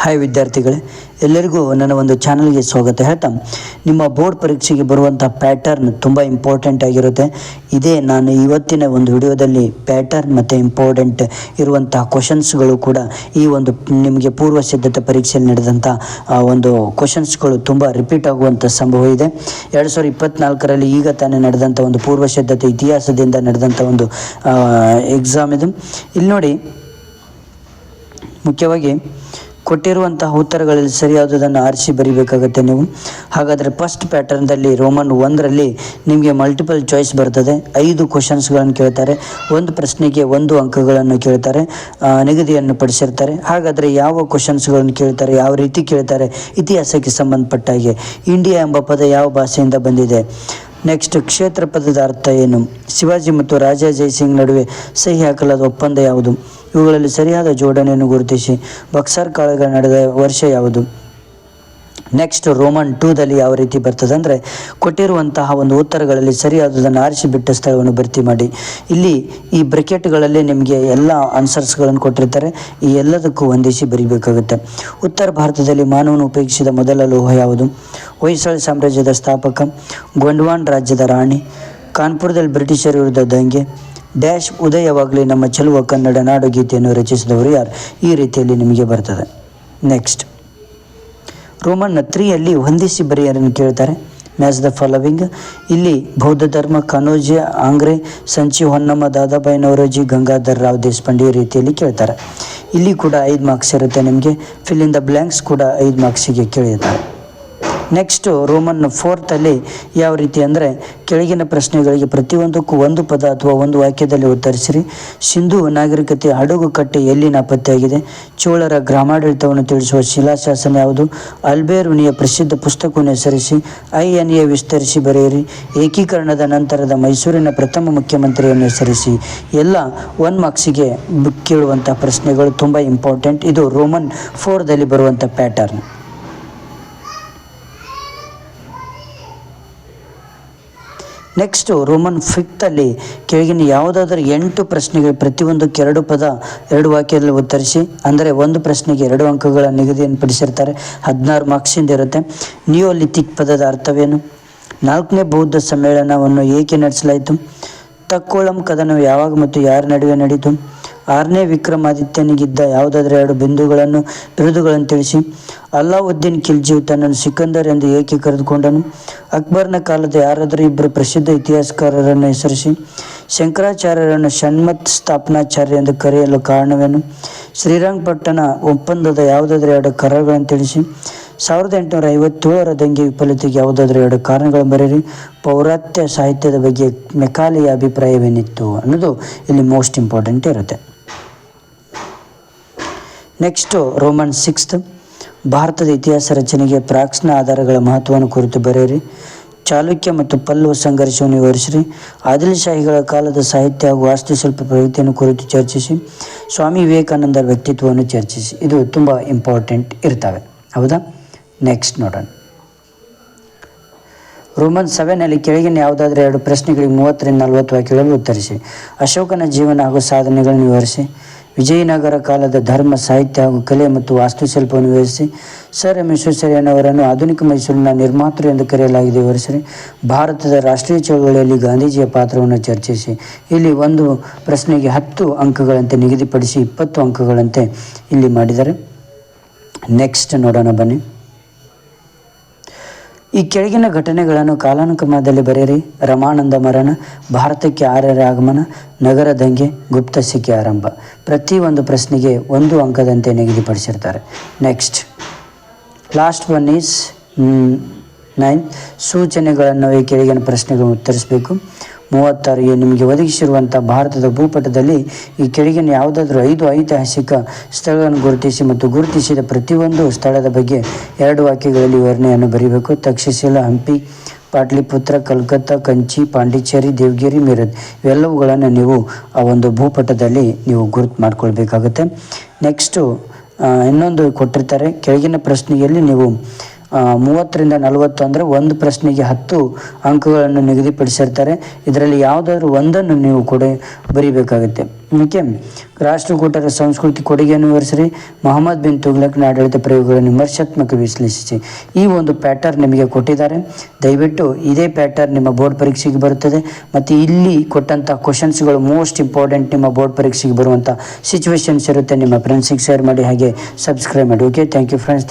Hi ವಿದ್ಯಾರ್ಥಿಗಳೇ, ಎಲ್ಲರಿಗೂ ನನ್ನ ಒಂದು ಚಾನಲ್ಗೆ ಸ್ವಾಗತ. ಹೇಳ್ತಾ, ನಿಮ್ಮ ಬೋರ್ಡ್ ಪರೀಕ್ಷೆಗೆ ಬರುವಂಥ ಪ್ಯಾಟರ್ನ್ ತುಂಬ ಇಂಪಾರ್ಟೆಂಟ್ ಆಗಿರುತ್ತೆ. ಇದೇ ನಾನು ಇವತ್ತಿನ ಒಂದು ವಿಡಿಯೋದಲ್ಲಿ ಪ್ಯಾಟರ್ನ್ ಮತ್ತು ಇಂಪಾರ್ಟೆಂಟ್ ಇರುವಂಥ ಕ್ವಶನ್ಸ್ಗಳು ಕೂಡ ಈ ಒಂದು ನಿಮಗೆ ಪೂರ್ವ ಸಿದ್ಧತೆ ಪರೀಕ್ಷೆಯಲ್ಲಿ ನಡೆದಂಥ ಒಂದು ಕ್ವಶನ್ಸ್ಗಳು ತುಂಬ ರಿಪೀಟ್ ಆಗುವಂಥ ಸಂಭವ ಇದೆ. ಎರಡು ಸಾವಿರದ ಇಪ್ಪತ್ನಾಲ್ಕರಲ್ಲಿ ಈಗ ತಾನೇ ನಡೆದಂಥ ಒಂದು ಪೂರ್ವ ಸಿದ್ಧತೆ, ಇತಿಹಾಸದಿಂದ ನಡೆದಂಥ ಒಂದು ಎಕ್ಸಾಮ್ ಇದು. ಇಲ್ಲಿ ನೋಡಿ, ಮುಖ್ಯವಾಗಿ ಕೊಟ್ಟಿರುವಂತಹ ಉತ್ತರಗಳಲ್ಲಿ ಸರಿಯಾದುದನ್ನು ಆರಿಸಿ ಬರಿಬೇಕಾಗುತ್ತೆ ನೀವು. ಹಾಗಾದರೆ ಫಸ್ಟ್ ಪ್ಯಾಟರ್ನ್ದಲ್ಲಿ ರೋಮನ್ ಒಂದರಲ್ಲಿ ನಿಮಗೆ ಮಲ್ಟಿಪಲ್ ಚಾಯ್ಸ್ ಬರ್ತದೆ. ಐದು ಕ್ವಶನ್ಸ್ಗಳನ್ನು ಕೇಳ್ತಾರೆ. ಒಂದು ಪ್ರಶ್ನೆಗೆ ಒಂದು ಅಂಕಗಳನ್ನು ಕೇಳ್ತಾರೆ. ನಿಗದಿಯನ್ನು ಪಡಿಸಿರ್ತಾರೆ. ಹಾಗಾದರೆ ಯಾವ ಕ್ವಶನ್ಸ್ಗಳನ್ನು ಕೇಳ್ತಾರೆ, ಯಾವ ರೀತಿ ಕೇಳ್ತಾರೆ, ಇತಿಹಾಸಕ್ಕೆ ಸಂಬಂಧಪಟ್ಟ ಹಾಗೆ. ಇಂಡಿಯಾ ಎಂಬ ಪದ ಯಾವ ಭಾಷೆಯಿಂದ ಬಂದಿದೆ? ನೆಕ್ಸ್ಟ್ ಕ್ಷೇತ್ರ ಪದದ ಅರ್ಥ ಏನು? ಶಿವಾಜಿ ಮತ್ತು ರಾಜಾ ಜಯಸಿಂಗ್ ನಡುವೆ ಸಹಿ ಹಾಕಲಾದ ಒಪ್ಪಂದ ಯಾವುದು? ಇವುಗಳಲ್ಲಿ ಸರಿಯಾದ ಜೋಡಣೆಯನ್ನು ಗುರುತಿಸಿ. ಬಕ್ಸರ್ ಕಾಳಗ ನಡೆದ ವರ್ಷ ಯಾವುದು? ನೆಕ್ಸ್ಟ್ ರೋಮನ್ ಟೂದಲ್ಲಿ ಯಾವ ರೀತಿ ಬರ್ತದೆ ಅಂದರೆ ಕೊಟ್ಟಿರುವಂತಹ ಒಂದು ಉತ್ತರಗಳಲ್ಲಿ ಸರಿಯಾದದನ್ನು ಆರಿಸಿ ಬಿಟ್ಟ ಸ್ಥಳವನ್ನು ಭರ್ತಿ ಮಾಡಿ. ಇಲ್ಲಿ ಈ ಬ್ರೆಕೆಟ್ಗಳಲ್ಲಿ ನಿಮಗೆ ಎಲ್ಲ ಆನ್ಸರ್ಸ್ಗಳನ್ನು ಕೊಟ್ಟಿರ್ತಾರೆ. ಈ ಎಲ್ಲದಕ್ಕೂ ಹೊಂದಿಸಿ ಬರೀಬೇಕಾಗುತ್ತೆ. ಉತ್ತರ ಭಾರತದಲ್ಲಿ ಮಾನವನು ಉಪಯೋಗಿಸಿದ ಮೊದಲ ಲೋಹ ಯಾವುದು? ಹೊಯ್ಸಳ ಸಾಮ್ರಾಜ್ಯದ ಸ್ಥಾಪಕ, ಗೊಂಡ್ವಾನ್ ರಾಜ್ಯದ ರಾಣಿ, ಕಾನ್ಪುರದಲ್ಲಿ ಬ್ರಿಟಿಷರ ವಿರುದ್ಧ ದಂಗೆ ಡ್ಯಾಶ್ ಉದಯವಾಗಲಿ ನಮ್ಮ ಚೆಲುವ ಕನ್ನಡ ನಾಡು ಗೀತೆಯನ್ನು ರಚಿಸಿದವರು ಯಾರು? ಈ ರೀತಿಯಲ್ಲಿ ನಿಮಗೆ ಬರ್ತದೆ. ನೆಕ್ಸ್ಟ್ ರೋಮನ್ ತ್ರೀಯಲ್ಲಿ ಹೊಂದಿಸಿ ಬರೆಯರನ್ನು ಕೇಳ್ತಾರೆ. ಮ್ಯಾಚ್ ದ ಫಾಲೋವಿಂಗ್ ಇಲ್ಲಿ ಬೌದ್ಧ ಧರ್ಮ, ಕನೋಜಿ, ಆಂಗ್ರೆ, ಸಂಚಿ, ಹೊನ್ನಮ್ಮ ದಾದಾಬಾಯಿ ನವರೋಜಿ, ಗಂಗಾಧರ್ ರಾವ್ ದೇಶಪಾಂಡೆ ಈ ರೀತಿಯಲ್ಲಿ ಕೇಳ್ತಾರೆ. ಇಲ್ಲಿ ಕೂಡ ಐದು ಮಾರ್ಕ್ಸ್ ಇರುತ್ತೆ ನಿಮಗೆ. ಫಿಲ್ ಇನ್ ದ ಬ್ಲ್ಯಾಂಕ್ಸ್ ಕೂಡ ಐದು ಮಾರ್ಕ್ಸಿಗೆ ಕೇಳಿರ್ತಾರೆ ನೆಕ್ಸ್ಟು ರೋಮನ್ ಫೋರ್ತಲ್ಲಿ ಯಾವ ರೀತಿ ಅಂದರೆ ಕೆಳಗಿನ ಪ್ರಶ್ನೆಗಳಿಗೆ ಪ್ರತಿಯೊಂದಕ್ಕೂ ಒಂದು ಪದ ಅಥವಾ ಒಂದು ವಾಕ್ಯದಲ್ಲಿ ಉತ್ತರಿಸಿರಿ. ಸಿಂಧು ನಾಗರಿಕತೆ ಹಡಗು ಕಟ್ಟೆ ಎಲ್ಲಿ ನಾಪತ್ತೆಯಾಗಿದೆ ಚೋಳರ ಗ್ರಾಮಾಡಳಿತವನ್ನು ತಿಳಿಸುವ ಶಿಲಾಶಾಸನ ಯಾವುದು? ಅಲ್ಬೇರುನಿಯ ಪ್ರಸಿದ್ಧ ಪುಸ್ತಕವನ್ನು ಹೆಸರಿಸಿ ಐ ಎನ್ ಎ ವಿಸ್ತರಿಸಿ ಬರೆಯಿರಿ. ಏಕೀಕರಣದ ನಂತರದ ಮೈಸೂರಿನ ಪ್ರಥಮ ಮುಖ್ಯಮಂತ್ರಿಯನ್ನು ಹೆಸರಿಸಿ. ಎಲ್ಲ ಒನ್ ಮಾರ್ಕ್ಸಿಗೆ ಕೇಳುವಂಥ ಪ್ರಶ್ನೆಗಳು ತುಂಬ ಇಂಪಾರ್ಟೆಂಟ್ ಇದು ರೋಮನ್ ಫೋರ್ದಲ್ಲಿ ಬರುವಂಥ ಪ್ಯಾಟರ್ನ್ ನೆಕ್ಸ್ಟು ರೋಮನ್ ಫಿಫ್ತಲ್ಲಿ ಕೆಳಗಿನ ಯಾವುದಾದ್ರೂ ಎಂಟು ಪ್ರಶ್ನೆಗೆ ಪ್ರತಿಯೊಂದಕ್ಕೆ ಎರಡು ಪದ, ಎರಡು ವಾಕ್ಯದಲ್ಲಿ ಉತ್ತರಿಸಿ, ಅಂದರೆ ಒಂದು ಪ್ರಶ್ನೆಗೆ ಎರಡು ಅಂಕಗಳ ನಿಗದಿಯನ್ನು ಪಡಿಸಿರ್ತಾರೆ. ಹದಿನಾರು ಮಾರ್ಕ್ಸಿಂದ ಇರುತ್ತೆ. ನಿಯೋಲಿಥಿಕ್ ಪದದ ಅರ್ಥವೇನು? ನಾಲ್ಕನೇ ಬೌದ್ಧ ಸಮ್ಮೇಳನವನ್ನು ಏಕೆ ನಡೆಸಲಾಯಿತು? ತಕ್ಕೋಳಂ ಕದನವು ಯಾವಾಗ ಮತ್ತು ಯಾರ ನಡುವೆ ನಡೆಯಿತು ಆರನೇ ವಿಕ್ರಮಾದಿತ್ಯನಿಗಿದ್ದ ಯಾವುದಾದ್ರೂ ಎರಡು ಬಿಂದುಗಳನ್ನು, ಬಿರುದುಗಳನ್ನು ತಿಳಿಸಿ. ಅಲ್ಲಾವುದ್ದೀನ್ ಖಿಲ್ಜಿ ತನ್ನನ್ನು ಸಿಕಂದರ್ ಎಂದು ಏಕೆ ಕರೆದುಕೊಂಡನು? ಅಕ್ಬರ್ನ ಕಾಲದ ಯಾರಾದರೂ ಇಬ್ಬರು ಪ್ರಸಿದ್ಧ ಇತಿಹಾಸಕಾರರನ್ನು ಹೆಸರಿಸಿ. ಶಂಕರಾಚಾರ್ಯರನ್ನು ಷಣ್ಮತ್ ಸ್ಥಾಪನಾಚಾರ್ಯ ಎಂದು ಕರೆಯಲು ಕಾರಣವೇನು? ಶ್ರೀರಂಗಪಟ್ಟಣ ಒಪ್ಪಂದದ ಯಾವುದಾದ್ರೂ ಎರಡು ಕರಗಳನ್ನು ತಿಳಿಸಿ. ಸಾವಿರದ ಎಂಟುನೂರ ಐವತ್ತೇಳರ ದಂಗೆ ವಿಫಲತೆಗೆ ಯಾವುದಾದ್ರೂ ಎರಡು ಕಾರಣಗಳನ್ನು ಬರೆಯಿರಿ. ಪೌರಾತ್ಯ ಸಾಹಿತ್ಯದ ಬಗ್ಗೆ ಮೆಕಾಲಿಯ ಅಭಿಪ್ರಾಯವೇನಿತ್ತು ಅನ್ನೋದು ಇಲ್ಲಿ ಮೋಸ್ಟ್ ಇಂಪಾರ್ಟೆಂಟ್ ಇರುತ್ತೆ. ನೆಕ್ಸ್ಟು ರೋಮನ್ ಸಿಕ್ಸ್ತ್ ಭಾರತದ ಇತಿಹಾಸ ರಚನೆಗೆ ಪ್ರಾಕ್ಸ್ನ ಆಧಾರಗಳ ಮಹತ್ವವನ್ನು ಕುರಿತು ಬರೆಯಿರಿ. ಚಾಲುಕ್ಯ ಮತ್ತು ಪಲ್ಲವ ಸಂಘರ್ಷವನ್ನು ವಿವರಿಸಿರಿ. ಆದಿಲಶಾಹಿಗಳ ಕಾಲದ ಸಾಹಿತ್ಯ ಹಾಗೂ ವಾಸ್ತುಶಿಲ್ಪ ಪ್ರವೃತ್ತಿಯನ್ನು ಕುರಿತು ಚರ್ಚಿಸಿ. ಸ್ವಾಮಿ ವಿವೇಕಾನಂದರ ವ್ಯಕ್ತಿತ್ವವನ್ನು ಚರ್ಚಿಸಿ. ಇದು ತುಂಬ ಇಂಪಾರ್ಟೆಂಟ್ ಇರ್ತವೆ. ಹೌದಾ? ನೆಕ್ಸ್ಟ್ ನೋಡೋಣ. ರೋಮನ್ ಸಭೆಯಲ್ಲಿ ಕೆಳಗಿನ ಯಾವುದಾದ್ರೂ ಎರಡು ಪ್ರಶ್ನೆಗಳಿಗೆ ಮೂವತ್ತರಿಂದ ನಲವತ್ತು ವಾಕ್ಯಗಳಲ್ಲಿ ಉತ್ತರಿಸಿ. ಅಶೋಕನ ಜೀವನ ಹಾಗೂ ಸಾಧನೆಗಳನ್ನು ವಿವರಿಸಿ. ವಿಜಯನಗರ ಕಾಲದ ಧರ್ಮ, ಸಾಹಿತ್ಯ ಹಾಗೂ ಕಲೆ ಮತ್ತು ವಾಸ್ತುಶಿಲ್ಪವನ್ನು ವಿವರಿಸಿ. ಸರ್ ಎಂ ವಿಶ್ವೇಶ್ವರಯ್ಯನವರನ್ನು ಆಧುನಿಕ ಮೈಸೂರಿನ ನಿರ್ಮಾತೃ ಎಂದು ಕರೆಯಲಾಗಿದೆ. ವಿವರಿಸಿರಿ. ಭಾರತದ ರಾಷ್ಟ್ರೀಯ ಚಳವಳಿಯಲ್ಲಿ ಗಾಂಧೀಜಿಯ ಪಾತ್ರವನ್ನು ಚರ್ಚಿಸಿ. ಇಲ್ಲಿ ಒಂದು ಪ್ರಶ್ನೆಗೆ ಹತ್ತು ಅಂಕಗಳಂತೆ, ನಿಗದಿಪಡಿಸಿ ಇಪ್ಪತ್ತು ಅಂಕಗಳಂತೆ ಇಲ್ಲಿ ಮಾಡಿದ್ದಾರೆ ನೆಕ್ಸ್ಟ್ ನೋಡೋಣ ಬನ್ನಿ. ಈ ಕೆಳಗಿನ ಘಟನೆಗಳನ್ನು ಕಾಲಾನುಕ್ರಮದಲ್ಲಿ ಬರೆಯಿರಿ. ರಮಾನಂದ ಮರಣ, ಭಾರತಕ್ಕೆ ಆರ್ಯರ ಆಗಮನ, ನಗರ ದಂಗೆ ಗುಪ್ತ ಸಿಕ್ಕಿ ಆರಂಭ. ಪ್ರತಿ ಒಂದು ಪ್ರಶ್ನೆಗೆ ಒಂದು ಅಂಕದಂತೆ ನಿಗದಿಪಡಿಸಿರ್ತಾರೆ. Next last one is nine ಸೂಚನೆಗಳನ್ನು ಈ ಕೆಳಗಿನ ಪ್ರಶ್ನೆಗಳನ್ನು ಉತ್ತರಿಸಬೇಕು. ಮೂವತ್ತಾರು ಈ ನಿಮಗೆ ಒದಗಿಸಿರುವಂಥ ಭಾರತದ ಭೂಪಟದಲ್ಲಿ ಈ ಕೆಳಗಿನ ಯಾವುದಾದ್ರೂ ಐದು ಐತಿಹಾಸಿಕ ಸ್ಥಳಗಳನ್ನು ಗುರುತಿಸಿ ಮತ್ತು ಗುರುತಿಸಿದ ಪ್ರತಿಯೊಂದು ಸ್ಥಳದ ಬಗ್ಗೆ ಎರಡು ವಾಕ್ಯಗಳಲ್ಲಿ ವಿವರಣೆಯನ್ನು ಬರೀಬೇಕು. ತಕ್ಷಶಿಲ, ಹಂಪಿ, ಪಾಟ್ಲಿಪುತ್ರ, ಕಲ್ಕತ್ತಾ, ಕಂಚಿ, ಪಾಂಡಿಚೇರಿ, ದೇವಗಿರಿ, ಮೀರತ್ ಇವೆಲ್ಲವುಗಳನ್ನು ನೀವು ಆ ಒಂದು ಭೂಪಟದಲ್ಲಿ ನೀವು ಗುರುತು ಮಾಡ್ಕೊಳ್ಬೇಕಾಗುತ್ತೆ. ನೆಕ್ಸ್ಟು ಇನ್ನೊಂದು ಕೊಟ್ಟಿರ್ತಾರೆ. ಕೆಳಗಿನ ಪ್ರಶ್ನೆಯಲ್ಲಿ ನೀವು ಮೂವತ್ತರಿಂದ ನಲವತ್ತು ಅಂದರೆ ಒಂದು ಪ್ರಶ್ನೆಗೆ ಹತ್ತು ಅಂಕಗಳನ್ನು ನಿಗದಿಪಡಿಸಿರ್ತಾರೆ. ಇದರಲ್ಲಿ ಯಾವುದಾದ್ರೂ ಒಂದನ್ನು ನೀವು ಕೂಡ ಬರೀಬೇಕಾಗುತ್ತೆ. ಓಕೆ ರಾಷ್ಟ್ರಕೂಟರ ಸಂಸ್ಕೃತಿ ಕೊಡುಗೆಯನ್ನು ವಿವರಿಸಿರಿ ಮೊಹಮ್ಮದ್ ಬಿನ್ ತುಗ್ಲಕ್ನ ಆಡಳಿತ ಪ್ರಯೋಗಗಳನ್ನು ವಿಮರ್ಶಾತ್ಮಕ ವಿಶ್ಲೇಷಿಸಿ. ಈ ಒಂದು ಪ್ಯಾಟರ್ನ್ ನಿಮಗೆ ಕೊಟ್ಟಿದ್ದಾರೆ. ದಯವಿಟ್ಟು ಇದೇ ಪ್ಯಾಟರ್ನ್ ನಿಮ್ಮ ಬೋರ್ಡ್ ಪರೀಕ್ಷೆಗೆ ಬರುತ್ತದೆ. ಮತ್ತು ಇಲ್ಲಿ ಕೊಟ್ಟಂಥ ಕ್ವಶನ್ಸ್ಗಳು ಮೋಸ್ಟ್ ಇಂಪಾರ್ಟೆಂಟ್ ನಿಮ್ಮ ಬೋರ್ಡ್ ಪರೀಕ್ಷೆಗೆ ಬರುವಂಥ ಸಿಚುವೇಶನ್ಸ್ ಇರುತ್ತೆ. ನಿಮ್ಮ ಫ್ರೆಂಡ್ಸಿಗೆ ಶೇರ್ ಮಾಡಿ, ಹಾಗೆ ಸಬ್ಸ್ಕ್ರೈಬ್ ಮಾಡಿ. Okay thank you friends